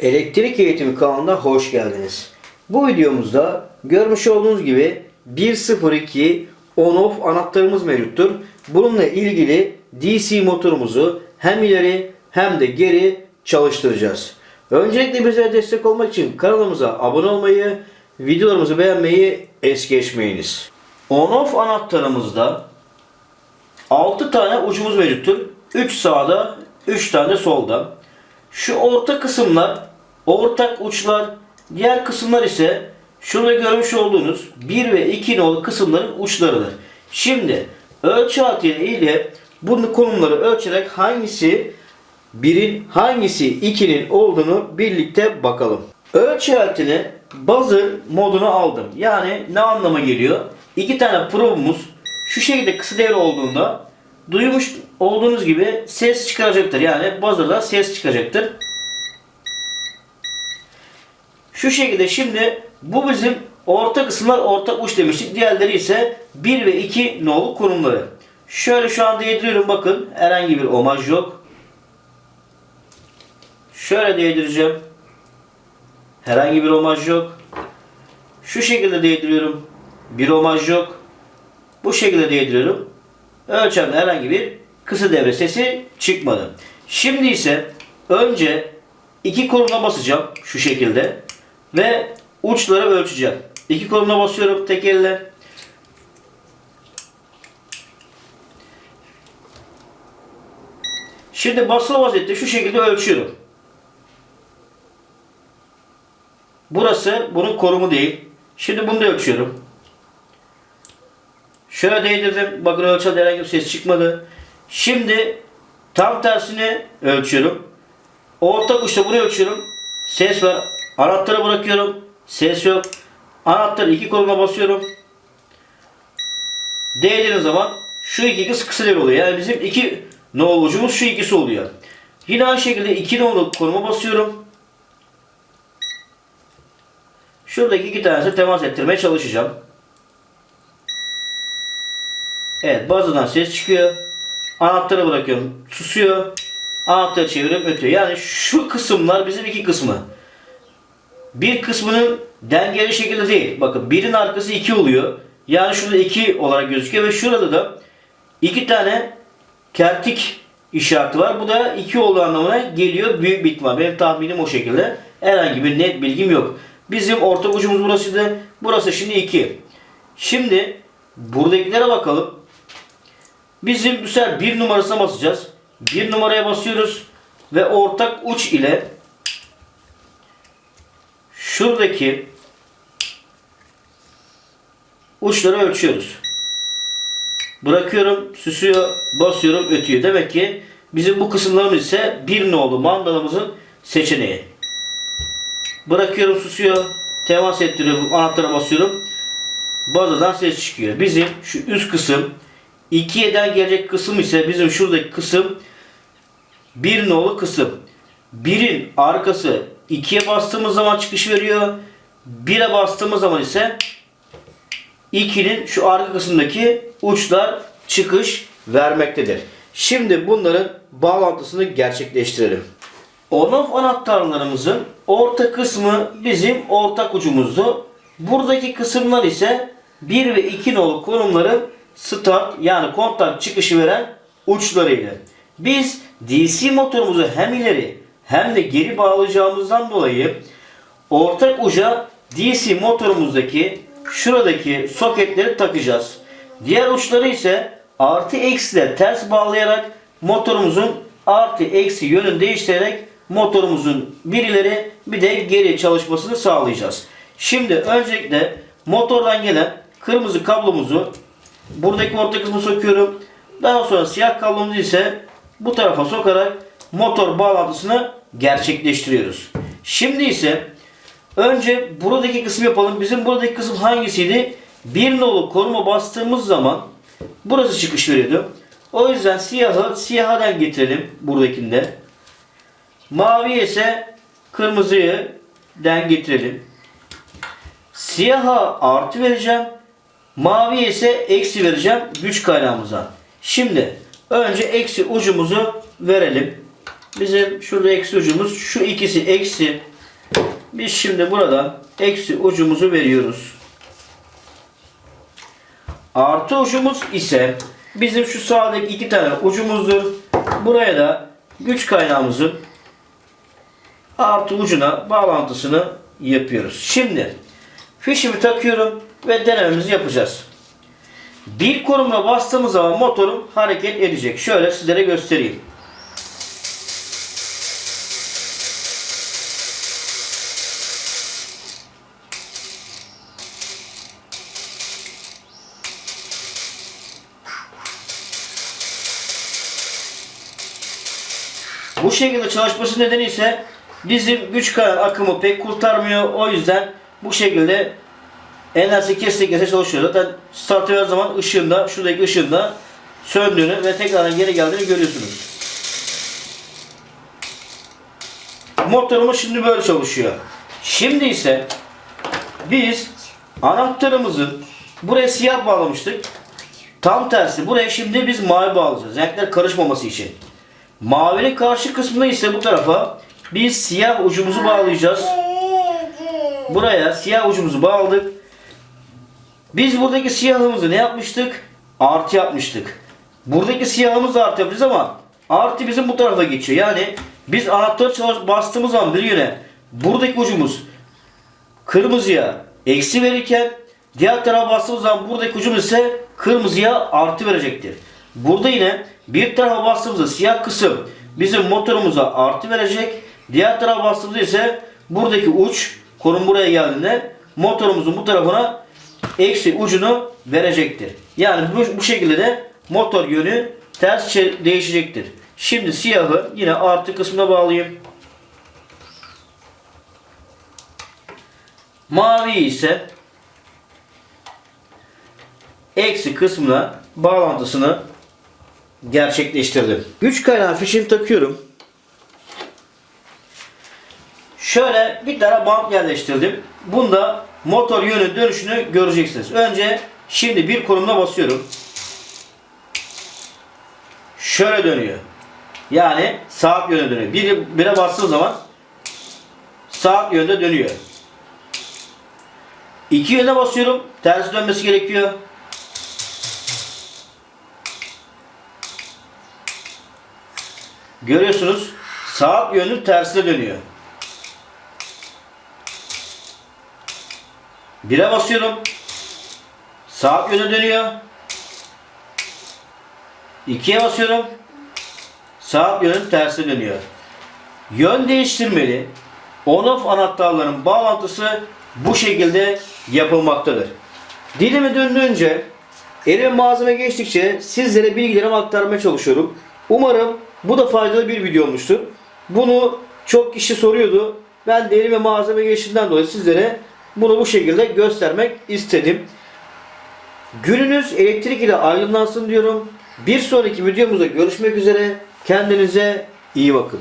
Elektrik eğitimi kanalına hoş geldiniz. Bu videomuzda görmüş olduğunuz gibi 102 on-off anahtarımız mevcuttur. Bununla ilgili DC motorumuzu hem ileri hem de geri çalıştıracağız. Öncelikle bize destek olmak için kanalımıza abone olmayı, videolarımızı beğenmeyi es geçmeyiniz. On-off anahtarımızda 6 tane ucumuz mevcuttur. 3 sağda, 3 tane solda. Şu orta kısımlar ortak uçlar, diğer kısımlar ise şurada görmüş olduğunuz 1 ve 2 nolu kısımların uçlarıdır. Şimdi ölçü aleti ile bu konumları ölçerek hangisi 1'in hangisi 2'nin olduğunu birlikte bakalım. Ölçü aletini buzzer moduna aldım. Yani ne anlama geliyor? İki tane probumuz şu şekilde kısa devre olduğunda duymuş olduğunuz gibi ses çıkaracaktır. Yani buzzer'da ses çıkacaktır. Şu şekilde şimdi bu bizim orta kısımlar ortak uç demiştik. Diğerleri ise 1 ve 2 nolu konumları. Şöyle şu anda yediriyorum bakın. Herhangi bir omaj yok. Şöyle değdireceğim. Herhangi bir omaj yok. Şu şekilde değdiriyorum. Bir omaj yok. Bu şekilde değdiriyorum. Ölçemde herhangi bir kısa devre sesi çıkmadı. Şimdi ise önce iki koluna basacağım şu şekilde ve uçları ölçeceğim. İki koluna basıyorum tek elle. Şimdi basılı vaziyette şu şekilde ölçüyorum. Burası bunun korumu değil. Şimdi bunu da ölçüyorum. Şöyle değdirdim. Bakın ölçüde herhangi bir ses çıkmadı. Şimdi tam tersini ölçüyorum. Ortak uçta bunu ölçüyorum. Ses var. Anahtarı bırakıyorum. Ses yok. Anahtarı iki koluna basıyorum. Değdiğiniz zaman şu iki kız kısa devre oluyor. Yani bizim iki nolu ucumuz şu ikisi oluyor. Yine aynı şekilde iki nolu konuma basıyorum. Şuradaki iki tanesini temas ettirmeye çalışacağım. Evet bazıdan ses çıkıyor. Anahtarı bırakıyorum. Susuyor. Anahtarı çeviriyorum ötüyor. Yani şu kısımlar bizim iki kısmı. Bir kısmının dengeli şekilde değil. Bakın birin arkası iki oluyor. Yani şurada iki olarak gözüküyor ve şurada da iki tane kertik işareti var. Bu da iki olduğu anlamına geliyor büyük bir ihtimal. Benim tahminim o şekilde. Herhangi bir net bilgim yok. Bizim ortak ucumuz burasıydı. Burası şimdi 2. Şimdi buradakilere bakalım. Bizim bu sefer bir numarasına basacağız. Bir numaraya basıyoruz ve ortak uç ile şuradaki uçları ölçüyoruz. Bırakıyorum, süsüyor, basıyorum, ötüyor. Demek ki bizim bu kısımlarımız ise bir nolu mandalımızın seçeneği. Bırakıyorum susuyor. Temas ettiriyorum. Anahtara basıyorum. Bazadan ses çıkıyor. Bizim şu üst kısım 2'den gelecek kısım ise bizim şuradaki kısım bir nolu kısım. Birin arkası 2'ye bastığımız zaman çıkış veriyor. 1'e bastığımız zaman ise 2'nin şu arka kısımdaki uçlar çıkış vermektedir. Şimdi bunların bağlantısını gerçekleştirelim. On-off anahtarlarımızın orta kısmı bizim ortak ucumuzdu. Buradaki kısımlar ise 1 ve 2 nolu konumların start yani kontak çıkışı veren uçlarıydı. Biz DC motorumuzu hem ileri hem de geri bağlayacağımızdan dolayı ortak uca DC motorumuzdaki şuradaki soketleri takacağız. Diğer uçları ise artı eksiyle ters bağlayarak motorumuzun artı eksi yönünü değiştirerek motorumuzun bir ileri bir de geri çalışmasını sağlayacağız. Şimdi öncelikle motordan gelen kırmızı kablomuzu buradaki orta kısmı sokuyorum. Daha sonra siyah kablomuzu ise bu tarafa sokarak motor bağlantısını gerçekleştiriyoruz. Şimdi ise önce buradaki kısmı yapalım. Bizim buradaki kısım hangisiydi? Bir nolu koruma bastığımız zaman burası çıkış veriyordu. O yüzden siyahı siyahadan getirelim buradakinde. Mavi ise kırmızıyı den getirelim. Siyaha artı vereceğim. Mavi ise eksi vereceğim güç kaynağımıza. Şimdi önce eksi ucumuzu verelim. Bizim şurada eksi ucumuz. Şu ikisi eksi. Biz şimdi buradan eksi ucumuzu veriyoruz. Artı ucumuz ise bizim şu sağdaki iki tane ucumuzdur. Buraya da güç kaynağımızın artı ucuna bağlantısını yapıyoruz. Şimdi fişimi takıyorum ve denememizi yapacağız. Bir korumuna bastığımız zaman motorum hareket edecek. Şöyle sizlere göstereyim. Bu şekilde çalışması nedeni ise bizim güç akımı pek kurtarmıyor. O yüzden bu şekilde enerjisi kese kese çalışıyor. Zaten start her zaman ışığında, şuradaki ışığında söndüğünü ve tekrardan geri geldiğini görüyorsunuz. Motorumuz şimdi böyle çalışıyor. Şimdi ise biz anahtarımızın buraya siyah bağlamıştık. Tam tersi buraya şimdi biz mavi bağlayacağız. Renkler karışmaması için. Mavinin karşı kısmında ise bu tarafa biz siyah ucumuzu bağlayacağız. Buraya siyah ucumuzu bağladık. Biz buradaki siyahımızı ne yapmıştık? Artı yapmıştık. Buradaki siyahımız da artı yapacağız ama artı bizim bu tarafa geçiyor. Yani biz anahtarı bastığımız zaman bir yöne buradaki ucumuz kırmızıya eksi verirken diğer tarafa bastığımız zaman buradaki ucumuz ise kırmızıya artı verecektir. Burada yine bir tarafa bastığımızda siyah kısım bizim motorumuza artı verecek. Diğer tarafa bastığımızda ise buradaki uç konum buraya geldiğinde motorumuzun bu tarafına eksi ucunu verecektir. Yani bu, bu şekilde de motor yönü ters değişecektir. Şimdi siyahı yine artı kısmına bağlayayım. Mavi ise eksi kısmına bağlantısını gerçekleştirdim. Güç kaynağı fişini takıyorum. Şöyle bir tane bant yerleştirdim. Bunda motor yönü dönüşünü göreceksiniz. Önce şimdi bir konumuna basıyorum. Şöyle dönüyor. Yani saat yönü dönüyor. Bir, bire bastığım zaman saat yönde dönüyor. İki yöne basıyorum. Tersi dönmesi gerekiyor. Görüyorsunuz saat yönü tersine dönüyor. Bire basıyorum. Saat yöne dönüyor. İkiye basıyorum. Saat yönü tersine dönüyor. Yön değiştirmeli. On-off anahtarların bağlantısı bu şekilde yapılmaktadır. Dilime döndüğünce elime malzeme geçtikçe sizlere bilgilerimi aktarmaya çalışıyorum. Umarım bu da faydalı bir video olmuştur. Bunu çok kişi soruyordu. Ben de elime malzeme geçtiğinden dolayı sizlere bunu bu şekilde göstermek istedim. Gününüz elektrik ile aydınlansın diyorum. Bir sonraki videomuzda görüşmek üzere. Kendinize iyi bakın.